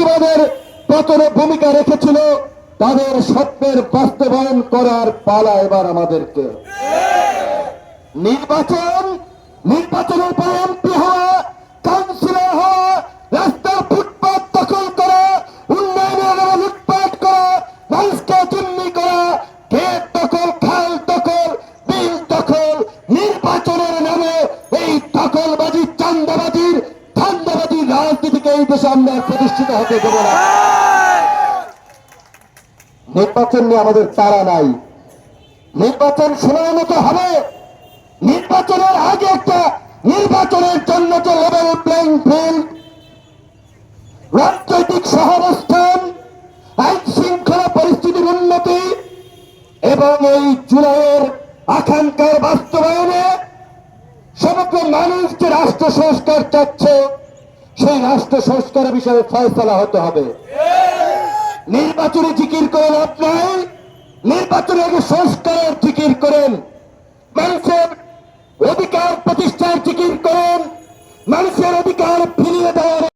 ফ্যাসিবাদের পতনে ভূমিকা রেখেছিল তাদের স্বপ্নের বাস্তবায়ন করার পালা এবার আমাদেরকে। নির্বাচন, নির্বাচনের পর হওয়া, কাউন্সিলর হওয়া, রাস্তার ফুটপাত দখল করা, উন্নয়নের লুটপাট করা, মানুষকে জিম্মি করা, গেট দখল, খাল দখল, বিল দখল, নির্বাচনের নামে এই দখলবাজি চান্দাবাজির ধান্দাবাজির রাজনীতিকে এই দেশে আমরা প্রতিষ্ঠিত হতে দেব না। নির্বাচন নিয়ে আমাদের তারা নাই। নির্বাচন সময় মতো হবে। নির্বাচনের আগে একটা নির্বাচনের জন্য যে লেভেল প্লেইং ফিল্ড রাজনৈতিক সহাবস্থান, আইন শৃঙ্খলা পরিস্থিতির উন্নতি এবং এই জুলাইয়ের আকাঙ্ক্ষার বাস্তবায়নে সমগ্র মানুষ যে রাষ্ট্র সংস্কার চাচ্ছে সেই রাষ্ট্র সংস্কারের বিষয়ে ফয়সলা হতে হবে। নির্বাচনে জিকির করে লাভ নাই। নির্বাচনে আগে সংস্কারের জিকির করেন। মানুষের অধিকার প্রতিষ্ঠার জিকির করেন। মানুষের অধিকার ফিরে